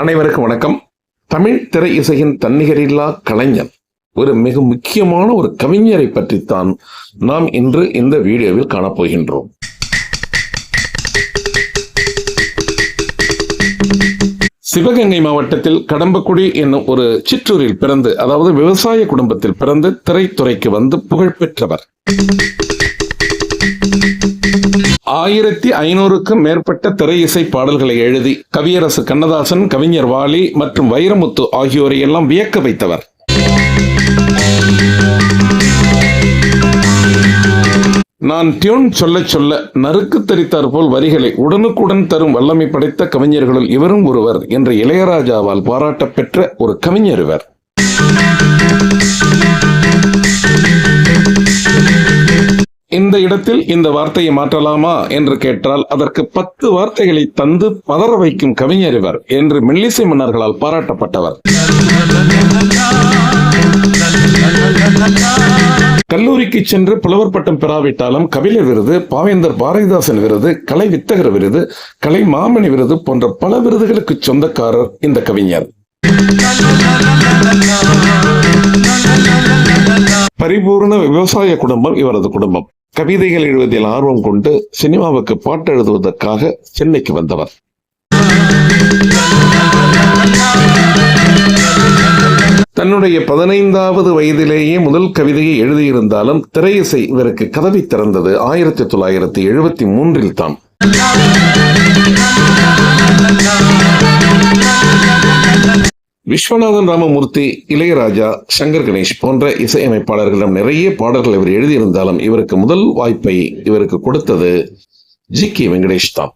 அனைவருக்கும் வணக்கம். தமிழ் திரை இசையின் தன்னிகரில்லா கலைஞர் ஒரு மிக முக்கியமான ஒரு கவிஞரை பற்றித்தான் நாம் இன்று இந்த வீடியோவில் காணப்போகின்றோம். சிவகங்கை மாவட்டத்தில் கடம்பக்குடி என்னும் ஒரு சிற்றூரில் பிறந்து அதாவது விவசாய குடும்பத்தில் பிறந்து திரைத்துறைக்கு வந்து புகழ் பெற்றவர். ஆயிரத்தி ஐநூறுக்கும் மேற்பட்ட திரை இசை பாடல்களை எழுதி கவியரசு கண்ணதாசன் கவிஞர் வாலி மற்றும் வைரமுத்து ஆகியோரை எல்லாம் வியக்க வைத்தவர். நான் டியூன் சொல்ல சொல்ல நறுக்கு தெரித்தார் போல் வரிகளை உடனுக்குடன் தரும் வல்லமை படைத்த கவிஞர்களுள் இவரும் ஒருவர் என்ற இளையராஜாவால் பாராட்டப்பெற்ற ஒரு கவிஞர் இவர். இந்த இடத்தில் இந்த வார்த்தையை மாற்றலாமா என்று கேட்டால் அதற்கு பத்து வார்த்தைகளை தந்து பதற வைக்கும் கவிஞர் இவர் என்று மெல்லிசை மன்னர்களால் பாராட்டப்பட்டவர். கல்லூரிக்கு சென்று புலவர் பட்டம் பெறாவிட்டாலும் கவிழ விருது பாவேந்தர் பாரதிதாசன் விருது கலை வித்தகர் விருது கலை மாமணி விருது போன்ற பல விருதுகளுக்கு சொந்தக்காரர் இந்த கவிஞர். பரிபூர்ண விவசாய குடும்பம் இவரது குடும்பம். கவிதைகள் எழுவதில் ஆர்வம் கொண்டு சினிமாவுக்கு பாட்டு எழுதுவதற்காக சென்னைக்கு வந்தவர். தன்னுடைய பதினைந்தாவது வயதிலேயே முதல் கவிதையை எழுதியிருந்தாலும் திரையிசை இவருக்கு கதவை திறந்தது ஆயிரத்தி தொள்ளாயிரத்தி எழுபத்தி மூன்றில் தான். விஸ்வநாதன் ராமமூர்த்தி இளையராஜா சங்கர் கணேஷ் போன்ற இசையமைப்பாளர்களிடம் நிறைய பாடல்கள் இவர் எழுதியிருந்தாலும் இவருக்கு முதல் வாய்ப்பை இவருக்கு கொடுத்தது ஜி கே வெங்கடேஷ் தான்.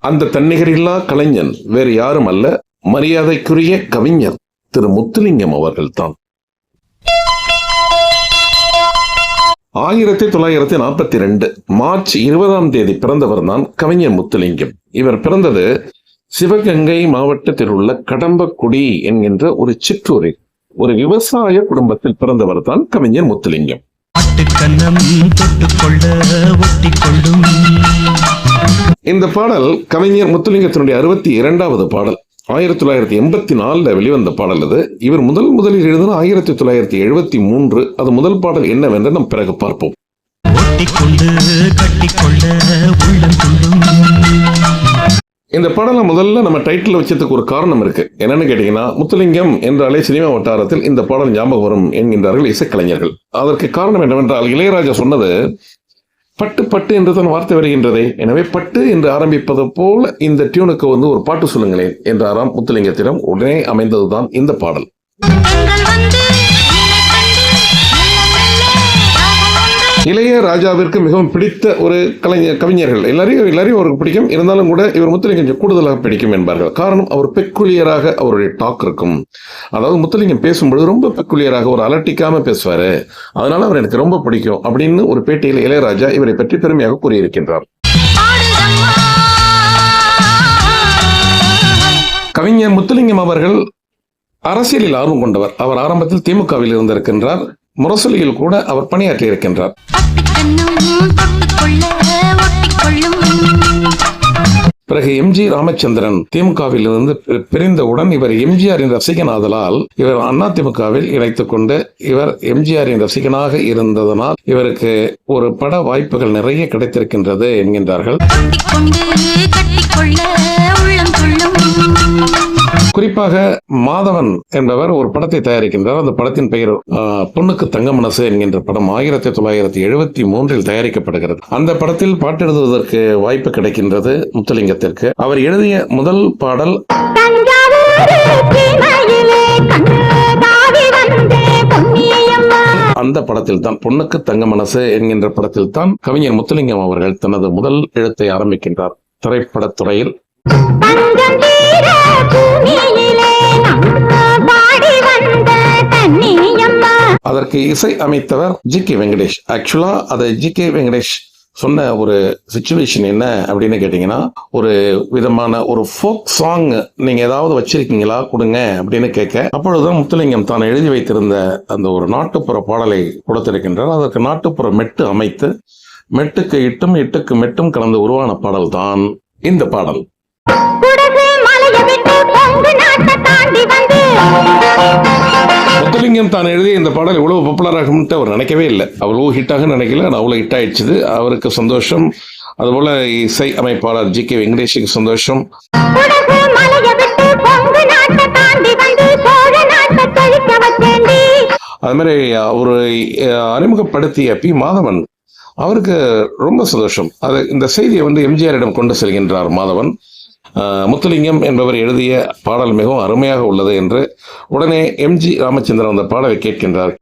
அந்த தன்னிகரில்லா கலைஞன் வேறு யாரும் அல்ல மரியாதைக்குரிய கவிஞர் திரு முத்துலிங்கம் அவர்கள்தான் ஆயிரத்தி தொள்ளாயிரத்தி நாற்பத்தி ரெண்டு மார்ச் இருபதாம் தேதி பிறந்தவர் தான் கவிஞர் முத்துலிங்கம் இவர் பிறந்தது சிவகங்கை மாவட்டத்தில் உள்ள கடம்பக்குடி என்கின்ற ஒரு சிற்றூரில். ஒரு விவசாய குடும்பத்தில் பிறந்தவர் தான் கவிஞர் முத்துலிங்கம் இந்த பாடல் கவிஞர் முத்துலிங்கத்தினுடைய அறுபத்தி இரண்டாவது பாடல். ஆயிரத்தி தொள்ளாயிரத்தி எண்பத்தி நாலுல வெளிவந்த பாடல் அது. இவர் முதல் முதலில் எழுதின ஆயிரத்தி தொள்ளாயிரத்தி எழுபத்தி மூன்று. அது முதல் பாடல் என்னவென்று நாம் பிறகு பார்ப்போம். இந்த பாடலை முதல்ல நம்ம டைட்டில் வச்சதுக்கு ஒரு காரணம் இருக்கு. என்னன்னு கேட்டீங்கன்னா முத்துலிங்கம் என்றாலே சினிமா வட்டாரத்தில் இந்த பாடல் ஞாபகம் வரும் என்கின்றார்கள் இசைக்கலைஞர்கள். அதற்கு காரணம் என்னவென்றால் இளையராஜா சொன்னது பட்டு பட்டு என்றுதான் வார்த்தை வருகின்றதே. எனவே பட்டு என்று ஆரம்பிப்பது போல இந்த டியூனுக்கு வந்து ஒரு பாட்டு சொல்லுங்களேன் என்றாராம் முத்துலிங்கத்திடம் உடனே அமைந்ததுதான் இந்த பாடல். ராஜாவிற்கு மிகவும் பிடித்த ஒரு கலைஞர் கவிஞர்கள். எல்லாரையும் எல்லாரையும் அவருக்கு பிடிக்கும். இருந்தாலும் கூட இவர் முத்துலிங்கம் கொஞ்சம் கூடுதலாக பிடிக்கும் என்பார்கள். காரணம் அவர் பெக்குலியராக அவருடைய டாக் இருக்கும். அதாவது முத்துலிங்கம் பேசும்பொழுது ரொம்ப பெக்குலியராக ஒரு அலட்டிக்காம பேசுவார். அதனால அவர் எனக்கு ரொம்ப பிடிக்கும் அப்படின்னு ஒரு பேட்டியில் இளையராஜா இவரை பற்றி பெருமையாக கூறியிருக்கின்றார். கவிஞர் முத்துலிங்கம் அவர்கள் அரசியலில் ஆர்வம் கொண்டவர். அவர் ஆரம்பத்தில் திமுகவில் இருந்திருக்கின்றார். முரசொலியில் கூட அவர் பணியாற்றி இருக்கின்றார் பிறகு எம்ஜி ராமச்சந்திரன் திமுகவில் இருந்து பிரிந்தவுடன் இவர் எம்ஜிஆரின் ரசிகனாதலால் இவர் அண்ணா திமுகவில் இணைத்துக் கொண்டு இவர் எம்ஜிஆரின் ரசிகனாக இருந்ததனால் இவருக்கு ஒரு பட வாய்ப்புகள் நிறைய கிடைத்திருக்கின்றது என்கின்றார்கள். குறிப்பாக மாதவன் என்பவர் ஒரு படத்தை தயாரிக்கின்றார். அந்த படத்தின் பெயர் பொண்ணுக்கு தங்க மனசு என்கின்ற படம் ஆயிரத்தி தொள்ளாயிரத்தி எழுபத்தி மூன்றில் தயாரிக்கப்படுகிறது. அந்த படத்தில் பாட்டு எழுதுவதற்கு வாய்ப்பு கிடைக்கின்றது முத்துலிங்கத்திற்கு. அவர் எழுதிய முதல் பாடல் அந்த படத்தில் தான் பொண்ணுக்கு தங்க மனசு என்கின்ற படத்தில் தான் கவிஞர் முத்துலிங்கம் அவர்கள் தனது முதல் எழுத்தை ஆரம்பிக்கின்றார். திரைப்படத் துறையில் அதற்கு இசை அமைத்தவர் ஜி கே வெங்கடேஷ். ஆக்சுவலா அதை ஜி கே வெங்கடேஷ் சொன்ன ஒரு சுச்சுவேஷன் என்ன அப்படின்னு கேட்டிங்கன்னா ஒரு விதமான ஒரு ஃபோக் சாங் நீங்கள் ஏதாவது வச்சிருக்கீங்களா? கொடுங்க அப்படின்னு கேட்க அப்பொழுதுதான் முத்துலிங்கம் தான் எழுதி வைத்திருந்த அந்த ஒரு நாட்டுப்புற பாடலை கொடுத்திருக்கின்றார். அதற்கு நாட்டுப்புற மெட்டு அமைத்து மெட்டுக்கு இட்டும் இட்டுக்கு மெட்டும் கலந்து உருவான பாடல் தான் இந்த பாடல். முத்துலிங்கம் தான் எழுதிய இந்த பாடல் இவ்வளவு பாப்புலர் ஆகும்ட்டு அவர் நினைக்கவே இல்லை. அவ்வளோ ஹிட்டாக நினைக்கல ஆனால் அவ்வளோ ஹிட் ஆயிடுச்சுது. அவருக்கு சந்தோஷம். அதுபோல இசை அமைப்பாளர் ஜி கே வெங்கடேஷுக்கு சந்தோஷம். அது மாதிரி ஒரு அறிமுகப்படுத்திய பி மாதவன் அவருக்கு ரொம்ப சந்தோஷம். அது இந்த செய்தியை வந்து எம்ஜிஆரிடம் கொண்டு செல்கின்றார் மாதவன். முத்துலிங்கம் என்பவர் எழுதிய பாடல் மிகவும் அருமையாக உள்ளது என்று உடனே எம்ஜி ராமச்சந்திரன் அந்த பாடலை கேட்கின்றார்.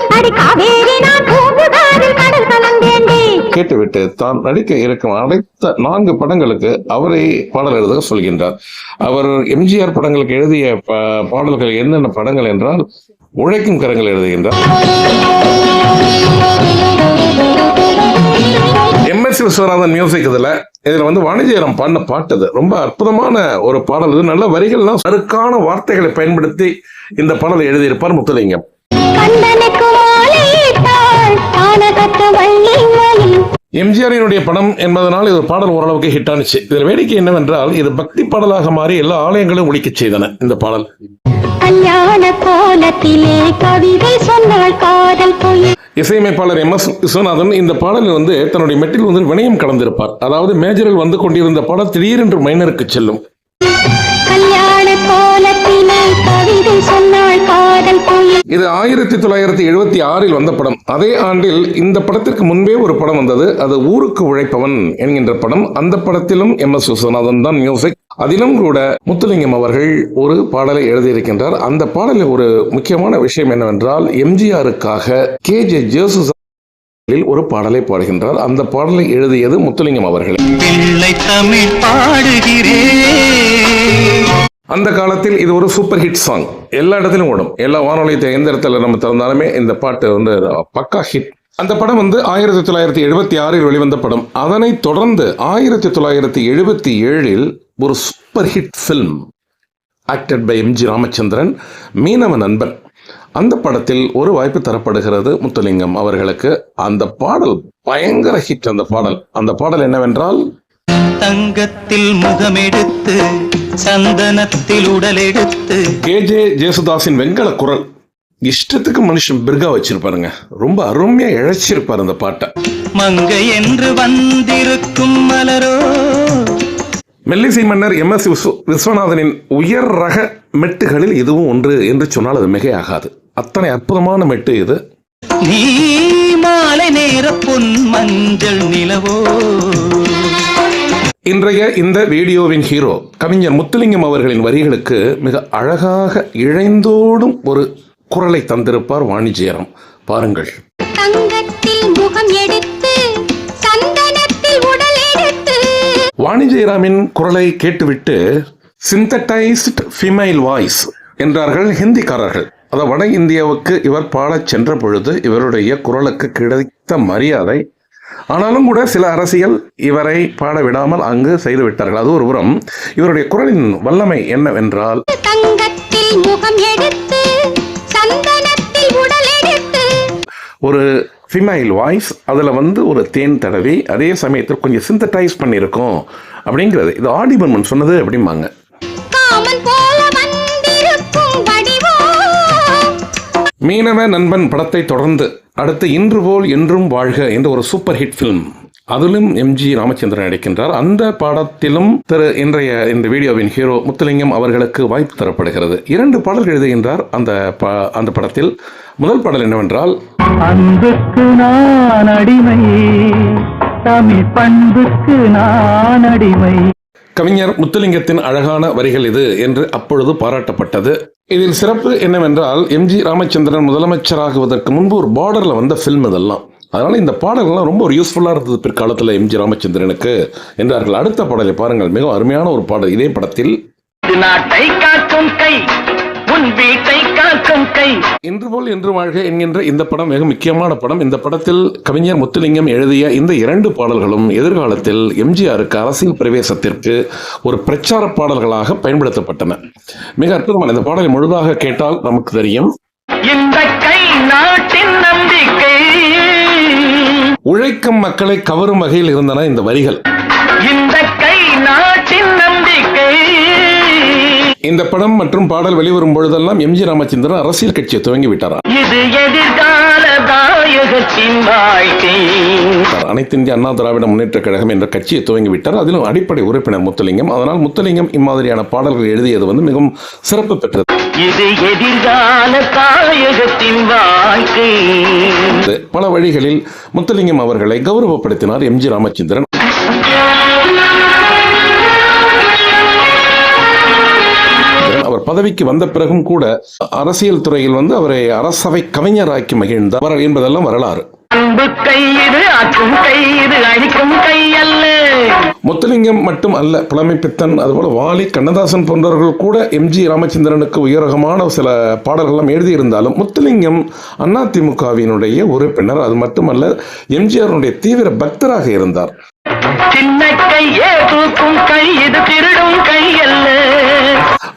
கேட்டுவிட்டு தான் நடிக்க இருக்கும் அனைத்த நான்கு படங்களுக்கு அவரை பாடல் எழுத சொல்கின்றார். அவர் எம்ஜிஆர் படங்களுக்கு எழுதிய பாடல்கள் என்னென்ன படங்கள் என்றால் உழைக்கும் கரங்கள் எழுதுகின்றார். எம்எஸ் விஸ்வநாதன் மியூசிக் இதில் இதில் வந்து வாணிஜயரம் பாடின பாட்டு அது. ரொம்ப அற்புதமான ஒரு பாடல் இது. நல்ல வரிகள்லாம் சருக்கான வார்த்தைகளை பயன்படுத்தி இந்த பாடலை எழுதியிருப்பார் முத்துலிங்கம். எம்ஜிஆரினுடைய படம் என்பதனால் இது பாடல் ஓரளவுக்கு ஹிட் ஆனிச்சு. இதில் வேடிக்கை என்னவென்றால் இது பக்தி பாடலாக மாறி எல்லா ஆலயங்களும் ஒழிக்க செய்தன இந்த பாடல். கல்யாண கோலத்திலே கவிதை இசையமைப்பாளர் எம் எஸ் விஸ்வநாதன் இந்த பாடலில் வந்து தன்னுடைய மெட்டில் வந்து வினயம் கலந்திருப்பார். அதாவது மேஜரில் வந்து கொண்டிருந்த பாடல் திடீரென்று மைனருக்கு செல்லும். இது ஆயிரத்தி தொள்ளாயிரத்தி எழுபத்தி ஆறில் வந்த படம். அதே ஆண்டில் இந்த படத்திற்கு முன்பே ஒரு படம் வந்தது. அது ஊருக்கு உழைப்பவன் என்கின்ற படம். அந்த படத்திலும் எம் எஸ் விஸ்வநாதன் தான் மியூசிக். அதிலும் கூட முத்துலிங்கம் அவர்கள் ஒரு பாடலை எழுதியிருக்கின்றார். அந்த பாடலில் ஒரு முக்கியமான விஷயம் என்னவென்றால் எம்ஜிஆருக்காக கே. ஜே. ஜேசு ஒரு பாடலை பாடுகின்றார். அந்த பாடலை எழுதியது முத்துலிங்கம் அவர்கள். அந்த காலத்தில் இது ஒரு சூப்பர் ஹிட் சாங். எல்லா இடத்திலும் ஓடும். எல்லா வானொலியத்தை எந்த இடத்துல நம்ம திறந்தாலுமே இந்த பாட்டு வந்து பக்கா ஹிட். அந்த படம் வந்து ஆயிரத்தி தொள்ளாயிரத்தி எழுபத்தி ஆறில் வெளிவந்த படம். அதனைத் தொடர்ந்து ஆயிரத்தி தொள்ளாயிரத்தி எழுபத்தி ஏழில் ஒரு super hit film acted by MG Ramachandran Meenava Nanban. அந்த படத்தில் ஒரு வாய்ப்பு தரப்படுகிறது முத்துலிங்கம் அவர்களுக்கு. அந்த பாடல் பயங்கர ஹிட் அந்த பாடல். அந்த பாடல் என்னவென்றால் தங்கத்தில் முகமெடுத்து சந்தனத்தில் உடலெடுத்து. கேஜே ஜேசுதாஸின் வெங்கல குரல். இஷ்டத்துக்கு மனுஷன் பிர்கா வச்சிருப்பாருங்க. ரொம்ப அருமையா இழைச்சிருப்பாரு அந்த பாட்டை. மங்கை என்று வந்திருக்கும் மலரோ மெல்லிசை மன்னர் எம் எஸ் விஸ்வநாதனின் உயர் ரக மெட்டுகளில் இதுவும் ஒன்று என்று சொன்னால் அது மிகையாகாது. அத்தனை அற்புதமான மெட்டு இது. நீ மாலை நேர பொன் மஞ்சள் நிலவோ? இன்றைய இந்த வீடியோவின் ஹீரோ கவிஞர் முத்துலிங்கம் அவர்களின் வரிகளுக்கு மிக அழகாக இழைந்தோடும் ஒரு குரலை தந்திருப்பார் வாணிஜ்யரம் பாருங்கள். தங்கத்தில் முகம் எடுத்து வாணிஜெயராமின் குரலை கேட்டுவிட்டு சிந்தடைஸ்ட் ஃபீமைல் வாய்ஸ் என்றார்கள் ஹிந்திக்காரர்கள். அதாவது வட இந்தியாவுக்கு இவர் பாடச் சென்ற பொழுது இவருடைய குரலுக்கு கிடைத்த மரியாதை. ஆனாலும் கூட சில அரசியல் இவரை பாட விடாமல் அங்கு செய்து விட்டார்கள். அது ஒரு புறம். இவருடைய குரலின் வல்லமை என்னவென்றால் தங்கத்தில் முகம் எடுத்து சந்தனத்தில் உடல் எடுத்து ஒரு ஃபிமைல் வாய்ஸ் அதில் வந்து ஒரு தேன் தடவி அதே சமயத்தில் கொஞ்சம் சிந்தடைஸ் பண்ணியிருக்கோம் அப்படிங்கிறது. இது ஆடிபன்மன் சொன்னது அப்படிம்பாங்க. மீனவ நண்பன் படத்தை தொடர்ந்து அடுத்து இன்று போல் என்றும் வாழ்க என்ற ஒரு சூப்பர் ஹிட் ஃபிலிம் அதிலும் எம்ஜி ராமச்சந்திரன் நடிக்கின்றார். அந்த பாடத்திலும் திரு இன்றைய இந்த வீடியோவின் ஹீரோ முத்துலிங்கம் அவர்களுக்கு வாய்ப்பு தரப்படுகிறது. இரண்டு பாடல்கள் எழுதுகின்றார் அந்த அந்த படத்தில். முதல் பாடல் என்னவென்றால் அன்புக்கு நான் அடிமை தமிழ் பண்புக்கு நான் அடிமை. கவிஞர் முத்துலிங்கத்தின் அழகான வரிகள் இது என்று அப்பொழுது பாராட்டப்பட்டது. இதில் சிறப்பு என்னவென்றால் எம்ஜி ராமச்சந்திரன் முதலமைச்சராகுவதற்கு முன்பு ஒரு பார்டர்ல வந்த ஃபில்ம் இதெல்லாம். அதனால இந்த பாடல்கள்லாம் ரொம்ப ஒரு யூஸ்ஃபுல்லாக இருந்தது பிற்காலத்தில் எம்ஜி ராமச்சந்திரனுக்கு என்றார்கள். அடுத்த பாடலை பாருங்கள். மிகவும் அருமையான ஒரு பாடல் இதே படத்தில் நாட்டை காக்கும் கை உன் வீட்டை காக்கும் கை. இன்று போல் என்று வாழ்க என்கின்ற இந்த படம் மிக முக்கியமான படம். இந்த படத்தில் கவிஞர் முத்துலிங்கம் எழுதிய இந்த இரண்டு பாடல்களும் எதிர்காலத்தில் எம்ஜிஆருக்கு அரசியல் பிரவேசத்திற்கு ஒரு பிரச்சார பாடல்களாக பயன்படுத்தப்பட்டன. மிக அற்புதமான இந்த பாடலை முழுதாக கேட்டால் நமக்கு தெரியும். இந்த கை நாட்டின் நம்பிக்கை உழைக்கும் மக்களை கவரும் வகையில் இருந்தன இந்த வரிகள். இந்த கை நாட்டின் நம்பிக்கை. இந்த படம் மற்றும் பாடல் வெளிவரும் பொழுதெல்லாம் எம்ஜி ராமச்சந்திரன் அரசியல் கட்சியை துவங்கி விட்டார் இது எதிர்கால தாயகத்தின் அனைத்து இந்திய அண்ணா திராவிட முன்னேற்ற கழகம் என்ற கட்சியை துவங்கி விட்டார் அதிலும் அடிப்படை உறுப்பினர் முத்துலிங்கம். அதனால் முத்துலிங்கம் இம்மாதிரியான பாடல்கள் எழுதியது வந்து மிகவும் சிறப்பு பெற்றது. இது எதிர்கால தாயகத்தின் வாழ்க்கை. பல வழிகளில் முத்துலிங்கம் அவர்களை கௌரவப்படுத்தினார் எம்ஜி ராமச்சந்திரன். அவர் பதவிக்கு வந்த பிறகும் கூட அரசியல் துறையில் வந்து அவரை அரசவை கவிஞராக்கி மகிழ்ந்தார். என்பதெல்லாம் வரலாறு. அன்பு அக்கும் அழிக்கும் முத்துலிங்கம் மட்டும் அல்ல புலமை பித்தன் அதுபோல வாலி கண்ணதாசன் போன்றவர்கள் கூட எம்ஜி ராமச்சந்திரனுக்கு உயரகமான சில பாடல்கள்லாம் எழுதியிருந்தாலும் முத்துலிங்கம் அதிமுகவினுடைய உறுப்பினர். அது மட்டுமல்ல எம்ஜிஆருடைய தீவிர பக்தராக இருந்தார். சின்ன கையே தூக்கும் கை இது திருடும் கை அல்ல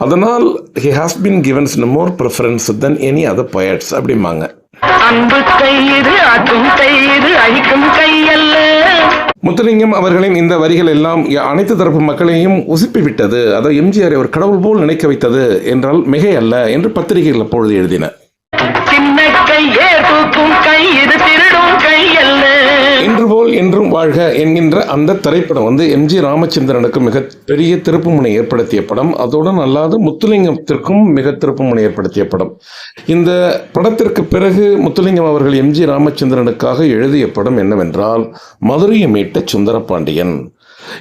அதனால் he has been given more preference than any other poets அப்படிம்பாங்க. அன்பு கையிடு அக்கும் கையிடு அழிக்கும் கை அல்ல முத்துலிங்கம் அவர்களின் இந்த வரிகள் எல்லாம் அனைத்து தரப்பு மக்களையும் உசுப்பி விட்டது அதை எம்ஜிஆரை ஒரு கடவுள் போல் நினைக்க வைத்தது என்றால் மிகை அல்ல என்று பத்திரிகைகள் அப்பொழுது எழுதின. சின்ன கையே தூக்கும் கை இது திருடும் கை அல்ல இன்று போல் என்றும் வாழ்க என்கின்ற அந்த திரைப்படம் வந்து எம்ஜி ராமச்சந்திரனுக்கு மிக பெரிய திருப்புமுனை ஏற்படுத்திய படம். அதோடு அல்லாது முத்துலிங்கத்திற்கும் மிக திருப்புமுனை ஏற்படுத்திய படம். இந்த படத்திற்கு பிறகு முத்துலிங்கம் அவர்கள் எம்ஜி ராமச்சந்திரனுக்காக எழுதிய படம் என்னவென்றால் மதுரையை மீட்ட சுந்தரபாண்டியன்.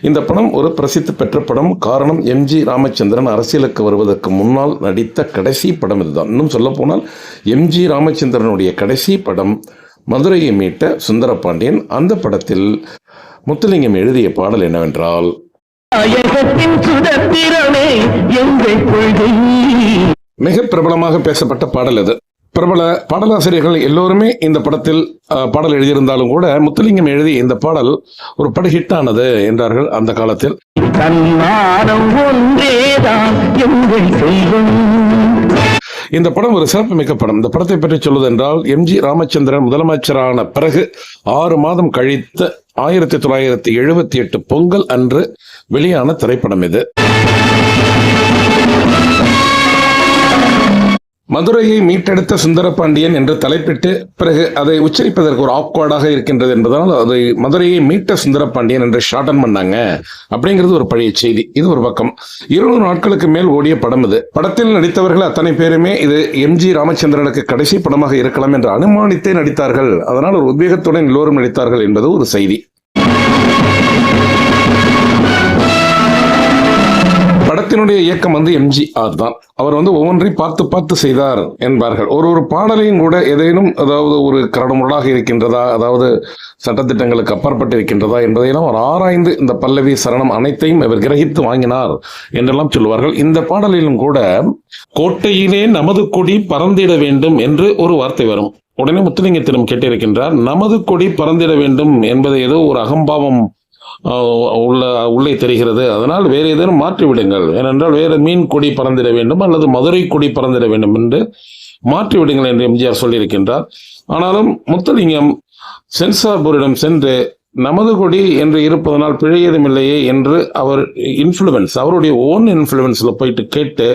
இந்த படம் ஒரு பிரசித்தி பெற்ற படம். காரணம் எம்ஜி ராமச்சந்திரன் அரசியலுக்கு வருவதற்கு முன்னால் நடித்த கடைசி படம் இதுதான். இன்னும் சொல்ல போனால் எம்ஜி ராமச்சந்திரனுடைய கடைசி படம் மதுரையை மீட்ட சுந்தரபாண்டியன் அந்த படத்தில் முத்துலிங்கம் எழுதிய பாடல் என்னவென்றால் மிக பிரபலமாக பேசப்பட்ட பாடல் இது பிரபல பாடலாசிரியர்கள் எல்லோருமே இந்த படத்தில் பாடல் எழுதியிருந்தாலும் கூட முத்துலிங்கம் எழுதிய இந்த பாடல் ஒரு படு ஹிட் ஆனது என்றார்கள் அந்த காலத்தில். இந்த படம் ஒரு சிறப்பு மிக்க படம். இந்த படத்தை பற்றி சொல்வதென்றால் எம்ஜி ராமச்சந்திரன் முதலமைச்சரான பிறகு ஆறு மாதம் கழித்த ஆயிரத்தி தொள்ளாயிரத்தி எழுபத்தி எட்டு பொங்கல் அன்று வெளியான திரைப்படம் இது. மதுரையை மீட்டெடுத்த சுந்தரபாண்டியன் என்று தலைப்பிட்டு பிறகு அதை உச்சரிப்பதற்கு ஒரு ஆக்வர்டாக இருக்கின்றது என்பதால் அதை மதுரையை மீட்ட சுந்தரபாண்டியன் என்று ஷார்டன் பண்ணாங்க அப்படிங்கிறது ஒரு பழைய செய்தி. இது ஒரு பக்கம். இருநூறு நாட்களுக்கு மேல் ஓடிய படம் இது. படத்தில் நடித்தவர்கள் அத்தனை பேருமே இது எம்ஜி ராமச்சந்திரனுக்கு கடைசி படமாக இருக்கலாம் என்று அனுமானித்தே நடித்தார்கள். அதனால் ஒரு உத்வேகத்துடன் எல்லோரும் நடித்தார்கள் என்பது ஒரு செய்தி. படத்தினுடைய இயக்கம் வந்து எம்ஜிஆர் தான். அவர் வந்து ஒவ்வொன்றையும் பார்த்து பார்த்து செய்தார் என்பார்கள். ஒரு ஒரு பாடலையும் கூட ஏதேனும் அதாவது ஒரு கரடுமுரடாக இருக்கின்றதா அதாவது சட்டத்திட்டங்களுக்கு அப்பாற்பட்டு இருக்கின்றதா என்பதையெல்லாம் அவர் ஆராய்ந்து இந்த பல்லவி சரணம் அனைத்தையும் இவர் கிரகித்து வாங்கினார் என்றெல்லாம் சொல்லுவார்கள். இந்த பாடலிலும் கூட கோட்டையிலே நமது கொடி பறந்திட வேண்டும் என்று ஒரு வார்த்தை வரும். உடனே முத்துலிங்கத்திடம் கேட்டிருக்கின்றார் நமது கொடி பறந்திட வேண்டும் என்பதை ஏதோ ஒரு அகம்பாவம் உள்ள உள்ளே தெரிகிறது. அதனால் வேறு ஏதேனும் மாற்றிவிடுங்கள். ஏனென்றால் வேறு மீன் கொடி பறந்திட வேண்டும் அல்லது மதுரை கொடி பறந்திட வேண்டும் என்று மாற்றி விடுங்கள் என்று எம்ஜிஆர் சொல்லியிருக்கின்றார். ஆனாலும் முத்தலிங்கம் சென்சார் போர்டிடம் சென்று நமது கொடி என்று இருப்பதனால் பிழையதும் இல்லையே என்று அவர் இன்ஃப்ளூயன்ஸ் அவருடைய ஓன் இன்ஃப்ளூயன்ஸ்ல போயிட்டு கேட்டு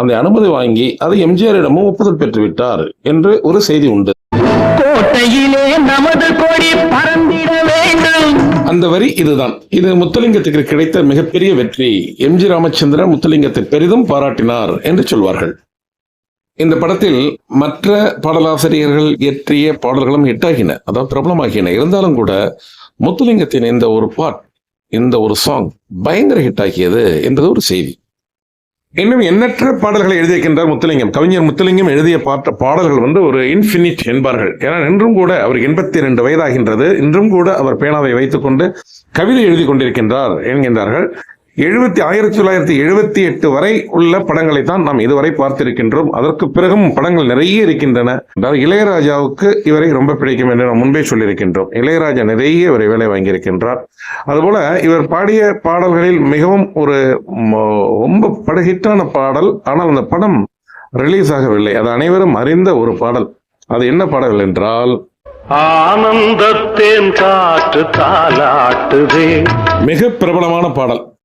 அந்த அனுமதி வாங்கி அதை எம்ஜிஆரிடமும் ஒப்புதல் பெற்று விட்டார் என்று ஒரு செய்தி உண்டு. கோட்டையிலே நமது அந்த வரி இதுதான். இது முத்துலிங்கத்துக்கு கிடைத்த மிகப்பெரிய வெற்றி. எம். ஜி. ராமச்சந்திரன் முத்துலிங்கத்தை பெரிதும் பாராட்டினார் என்று சொல்வார்கள். இந்த படத்தில் மற்ற பாடலாசிரியர்கள் இயற்றிய பாடல்களும் ஹிட்டாகின அதாவது பிரபலமாகின. இருந்தாலும் கூட முத்துலிங்கத்தின் இந்த ஒரு பாட் இந்த ஒரு சாங் பயங்கர ஹிட் ஆகியது என்பது ஒரு செய்தி. இன்னும் எண்ணற்ற பாடல்களை எழுதியிருக்கின்றார் முத்துலிங்கம். கவிஞர் முத்துலிங்கம் எழுதிய பாட்ட பாடல்கள் வந்து ஒரு இன்ஃபினிட் என்பார்கள். ஏன்னா இன்றும் கூட அவருக்கு எண்பத்தி ரெண்டு வயதாகின்றது. இன்றும் கூட அவர் பேனாவை வைத்துக்கொண்டு கவிதை எழுதி கொண்டிருக்கின்றார் என்கின்றார்கள். எழுபத்தி ஆயிரத்தி தொள்ளாயிரத்தி எழுபத்தி எட்டு வரை உள்ள படங்களை தான் நாம் இதுவரை பார்த்திருக்கின்றோம். அதற்கு பிறகும் படங்கள் நிறைய இருக்கின்றன. இளையராஜாவுக்கு இவரை ரொம்ப பிடிக்கும் என்று நாம் முன்பே சொல்லியிருக்கின்றோம். இளையராஜா நிறைய இவரை வேலை வாங்கியிருக்கின்றார். அதுபோல இவர் பாடிய பாடல்களில் மிகவும் ஒரு ம- ரொம்ப படுகிட்டான பாடல். ஆனால் அந்த படம் ரிலீஸ் ஆகவில்லை. அது அனைவரும் அறிந்த ஒரு பாடல். அது என்ன பாடல் என்றால் ஆனந்தத்தேன் காற்று தாலாட்டுதே. மிக பிரபலமான பாடல்.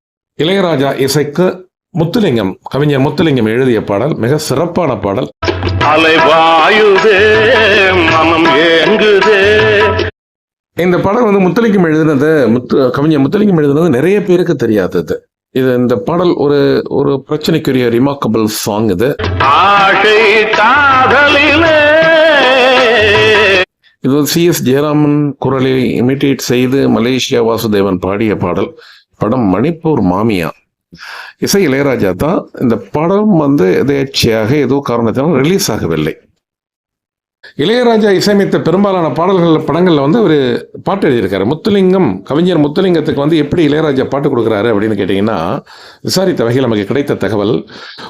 இளையராஜா இசைக்கு முத்துலிங்கம் கவிஞர் முத்துலிங்கம் எழுதிய பாடல் மிக சிறப்பான பாடல். அலைவாயுதே மனம் ஏங்குதே. இந்த படம் வந்து முத்துலிங்கம் எழுதினது முத்து கவிஞர் முத்துலிங்கம் எழுதினது நிறைய பேருக்கு தெரியாதது இது. இந்த பாடல் ஒரு ஒரு பிரச்சனைக்குரிய ரிமார்க்கபிள் சாங் இது. இது சி எஸ் ஜெயராமன் குரலை இமிட்டேட் செய்து மலேசியா வாசுதேவன் பாடிய பாடல். படம் மணிப்பூர் மாமியா. இசை இளையராஜா தான் இந்த படம் வந்து எதேச்சையாக ஏதோ காரணத்தினால் ரிலீஸ் ஆகவில்லை. இளையராஜா இசையமைத்த பெரும்பாலான பாடல்கள் படங்களில் வந்து அவர் பாட்டு எழுதியிருக்காரு. முத்துலிங்கம் கவிஞர் முத்துலிங்கத்துக்கு வந்து எப்படி இளையராஜா பாட்டு கொடுக்குறாரு அப்படின்னு கேட்டிங்கன்னா விசாரித்த வகையில் நமக்கு கிடைத்த தகவல்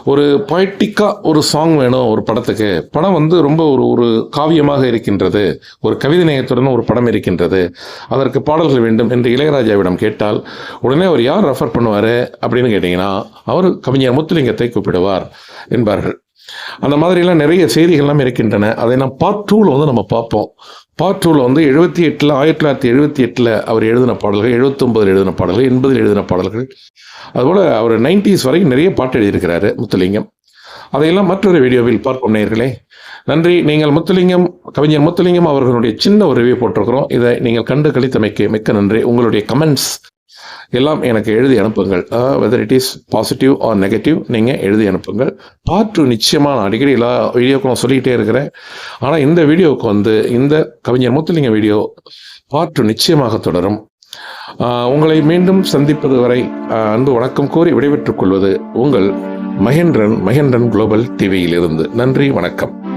ஒரு பொய்டிக்காக ஒரு சாங் வேணும் ஒரு படத்துக்கு. படம் வந்து ரொம்ப ஒரு ஒரு காவியமாக இருக்கின்றது. ஒரு கவிதை நேயத்துடன் ஒரு படம் இருக்கின்றது. அதற்கு பாடல்கள் வேண்டும் என்று இளையராஜாவிடம் கேட்டால் உடனே அவர் யார் ரெஃபர் பண்ணுவார் அப்படின்னு கேட்டிங்கன்னா அவர் கவிஞர் முத்துலிங்கத்தை கூப்பிடுவார் என்பார்கள். அந்த மாதிரிலாம் நிறைய செய்திகள்லாம் இருக்கின்றன. அதை நான் பார்ட் டூவில் வந்து நம்ம பார்ப்போம். பார்ட் டூவில் வந்து எழுபத்தி எட்டில் ஆயிரத்தி தொள்ளாயிரத்தி எழுபத்தி எட்டில் அவர் எழுதின பாடல்கள் எழுபத்தொம்பதில் எழுதின பாடல்கள் எண்பதில் எழுதின பாடல்கள். அதுபோல் அவர் நைன்டிஸ் வரைக்கும் நிறைய பாட்டு எழுதியிருக்கிறாரு முத்துலிங்கம். அதையெல்லாம் மற்றொரு வீடியோவில் பார்ப்போம் நேர்களே. நன்றி. நீங்கள் முத்துலிங்கம் கவிஞர் முத்துலிங்கம் அவர்களுடைய சின்ன ஒரு ரிவ்யூ போட்டிருக்கிறோம். இதை நீங்கள் கண்டு கழித்தமைக்கு மிக்க நன்றி. உங்களுடைய கமெண்ட்ஸ் எல்லாம் எனக்கு எழுதி அனுப்புங்கள். Whether it is positive or negative நீங்கள் எழுதி அனுப்புங்கள். பார்ட் டூ நிச்சயமாக நான் அடிக்கடி எல்லா வீடியோக்கும் சொல்லிக்கிட்டே இருக்கிறேன். ஆனால் இந்த வீடியோவுக்கு வந்து இந்த கவிஞர் முத்துலிங்க வீடியோ பார்ட் டூ நிச்சயமாக தொடரும். ஆஹ் உங்களை மீண்டும் சந்திப்பது வரை அன்பு வணக்கம் கூறி விடைபெற்றுக் கொள்வது உங்கள் மகேந்திரன் மகேந்திரன் குளோபல் டிவியிலிருந்து நன்றி வணக்கம்.